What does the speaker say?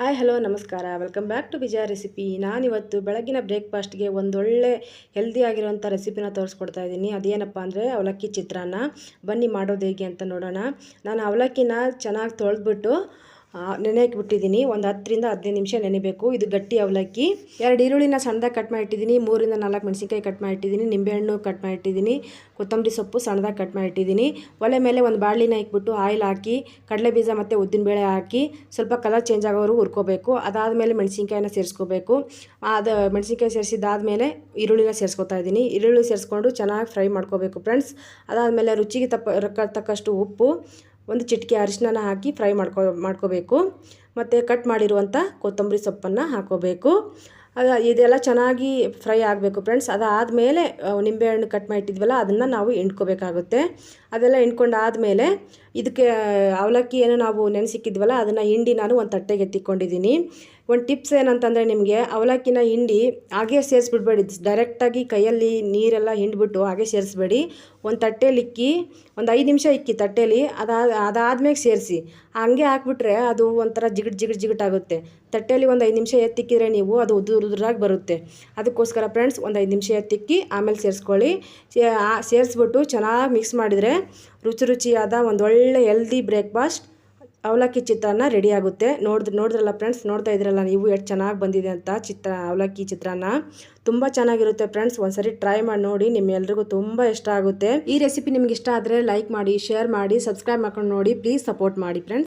Hi, hello, ನಮಸ್ಕಾರ. Welcome back to Vijaya recipe ನಾನಿವತ್ತು ಬೆಳಗಿನ ಬ್ರೇಕ್ಫಾಸ್ಟ್ಗೆ ಒಂದೊಳ್ಳೆ ಹೆಲ್ದಿ ಆಗಿರುವಂಥ ರೆಸಿಪಿನ ತೋರಿಸ್ಕೊಡ್ತಾ ಇದ್ದೀನಿ. ಅದೇನಪ್ಪ ಅಂದರೆ ಅವಲಕ್ಕಿ ಚಿತ್ರಾನ್ನ. ಬನ್ನಿ ಮಾಡೋದು ಹೇಗೆ ಅಂತ ನೋಡೋಣ. ನಾನು ಅವಲಕ್ಕಿನ ಚೆನ್ನಾಗಿ ತೊಳೆದ್ಬಿಟ್ಟು ನೆನೆಯಕ್ಕೆ ಬಿಟ್ಟಿದ್ದೀನಿ ಒಂದು ಹತ್ತರಿಂದ ಹದಿನೈದು ನಿಮಿಷ ನೆನೆಬೇಕು. ಇದು ಗಟ್ಟಿ ಅವಲಕ್ಕಿ. ಎರಡು ಈರುಳ್ಳಿನ ಸಣ್ಣದಾಗ ಕಟ್ ಮಾಡಿಟ್ಟಿದ್ದೀನಿ. ಮೂರಿಂದ ನಾಲ್ಕು ಮೆಣಸಿನ್ಕಾಯಿ ಕಟ್ ಮಾಡಿಟ್ಟಿದ್ದೀನಿ. ನಿಂಬೆಹಣ್ಣು ಕಟ್ ಮಾಡಿಟ್ಟಿದ್ದೀನಿ. ಕೊತ್ತಂಬರಿ ಸೊಪ್ಪು ಸಣ್ಣದಾಗ ಕಟ್ ಮಾಡಿಟ್ಟಿದ್ದೀನಿ. ಒಲೆ ಮೇಲೆ ಒಂದು ಬಾಣಲಿನ ಇಕ್ಬಿಟ್ಟು ಆಯಿಲ್ ಹಾಕಿ ಕಡಲೆ ಬೀಜ ಮತ್ತು ಉದ್ದಿನಬೇಳೆ ಹಾಕಿ, ಸ್ವಲ್ಪ ಕಲರ್ ಚೇಂಜ್ ಆಗೋರು ಹುರ್ಕೋಬೇಕು. ಅದಾದಮೇಲೆ ಮೆಣಸಿನ್ಕಾಯಿನ ಸೇರಿಸ್ಕೋಬೇಕು. ಅದು ಮೆಣಸಿನ್ಕಾಯಿ ಸೇರಿಸಿದ್ದಾದಮೇಲೆ ಈರುಳ್ಳಿನ ಸೇರಿಸ್ಕೊತಾ ಇದ್ದೀನಿ. ಈರುಳ್ಳಿ ಸೇರಿಸ್ಕೊಂಡು ಚೆನ್ನಾಗಿ ಫ್ರೈ ಮಾಡ್ಕೋಬೇಕು ಫ್ರೆಂಡ್ಸ್. ಅದಾದಮೇಲೆ ರುಚಿಗೆ ತಪ್ಪ, ತಕ್ಕಷ್ಟು ಉಪ್ಪು. ಒಂದು ಚಿಟಿಕೆ ಅರಿಶಿನ ಹಾಕಿ ಫ್ರೈ ಮಾಡ್ಕೊ, ಮಾಡ್ಕೋಬೇಕು. ಮತ್ತು ಕಟ್ ಮಾಡಿರುವಂಥ ಕೊತ್ತಂಬರಿ ಸೊಪ್ಪನ್ನು ಹಾಕೋಬೇಕು. ಅದು ಇದೆಲ್ಲ ಚೆನ್ನಾಗಿ ಫ್ರೈ ಆಗಬೇಕು ಫ್ರೆಂಡ್ಸ್. ಅದಾದಮೇಲೆ ನಿಂಬೆಹಣ್ಣು ಕಟ್ ಮಾಡಿಟ್ಟಿದ್ವಲ್ಲ, ಅದನ್ನು ನಾವು ಹಿಂಡ್ಕೋಬೇಕಾಗುತ್ತೆ. ಅದೆಲ್ಲ ಹಿಂಡ್ಕೊಂಡು ಇದಕ್ಕೆ, ಅವಲಕ್ಕಿ ಏನು ನಾವು ನೆನೆಸಿಕ್ಕಿದ್ವಲ್ಲ, ಅದನ್ನು ಹಿಂಡಿ ನಾನು ಒಂದು ತಟ್ಟೆಗೆ ಎತ್ತಿಕೊಂಡಿದ್ದೀನಿ. ಒಂದು ಟಿಪ್ಸ್ ಏನಂತಂದರೆ ನಿಮಗೆ, ಅವಲಕ್ಕಿನ ಹಿಂಡಿ ಹಾಗೆ ಸೇರಿಸ್ಬಿಡ್ಬೇಡಿ. ಡೈರೆಕ್ಟಾಗಿ ಕೈಯಲ್ಲಿ ನೀರೆಲ್ಲ ಹಿಂಡ್ಬಿಟ್ಟು ಹಾಗೆ ಸೇರಿಸ್ಬೇಡಿ. ಒಂದು ತಟ್ಟೆಯಲ್ಲಿ ಇಕ್ಕಿ, ಒಂದು ಐದು ನಿಮಿಷ ಇಕ್ಕಿ ತಟ್ಟೆಲಿ ಅದಾದ ಅದಾದ್ಮೇಲೆ ಸೇರಿಸಿ. ಹಂಗೆ ಹಾಕ್ಬಿಟ್ರೆ ಅದು ಒಂಥರ ಜಿಗಿಟ್ ಜಿಗಿಟ್ ಜಿಗಿಟಾಗುತ್ತೆ ತಟ್ಟೆಯಲ್ಲಿ ಒಂದು ಐದು ನಿಮಿಷ ಎತ್ತಿಕ್ಕಿದ್ರೆ ನೀವು ಅದು ಉದುರು, ಉದುರಾಗಿ ಬರುತ್ತೆ. ಅದಕ್ಕೋಸ್ಕರ ಫ್ರೆಂಡ್ಸ್ ಒಂದು ಐದು ನಿಮಿಷ ಎತ್ತಿಕ್ಕಿ, ಆಮೇಲೆ ಸೇರಿಸ್ಕೊಳ್ಳಿ. ಸೇರಿಸ್ಬಿಟ್ಟು ಚೆನ್ನಾಗಿ ಮಿಕ್ಸ್ ಮಾಡಿದರೆ ರುಚಿ, ರುಚಿಯಾದ ಒಂದು ಒಳ್ಳೆ ಹೆಲ್ದಿ ಬ್ರೇಕ್ಫಾಸ್ಟ್ ಅವಲಕ್ಕಿ ಚಿತ್ರಾನ್ನ ರೆಡಿ ಆಗುತ್ತೆ. ನೋಡಿದ್ರೆ ನೋಡಿದ್ರಲ್ಲ ಫ್ರೆಂಡ್ಸ್ ನೋಡ್ತಾ ಇದ್ರಲ್ಲ ನೀವು ಎಷ್ಟು ಚೆನ್ನಾಗಿ ಬಂದಿದೆ ಅಂತ ಚಿತ್ರ, ಅವಲಕ್ಕಿ ಚಿತ್ರಾನ್ನ. ತುಂಬ ಚೆನ್ನಾಗಿರುತ್ತೆ ಫ್ರೆಂಡ್ಸ್ ಒಂದ್ಸರಿ ಟ್ರೈ ಮಾಡಿ ನೋಡಿ, ನಿಮ್ಮೆಲ್ರಿಗೂ ತುಂಬ ಇಷ್ಟ ಆಗುತ್ತೆ. ಈ ರೆಸಿಪಿ ನಿಮ್ಗೆ ಇಷ್ಟ ಆದರೆ ಲೈಕ್ ಮಾಡಿ ಶೇರ್ ಮಾಡಿ ಸಬ್ಸ್ಕ್ರೈಬ್ ಮಾಡ್ಕೊಂಡು ನೋಡಿ ಪ್ಲೀಸ್ ಸಪೋರ್ಟ್ ಮಾಡಿ ಫ್ರೆಂಡ್ಸ್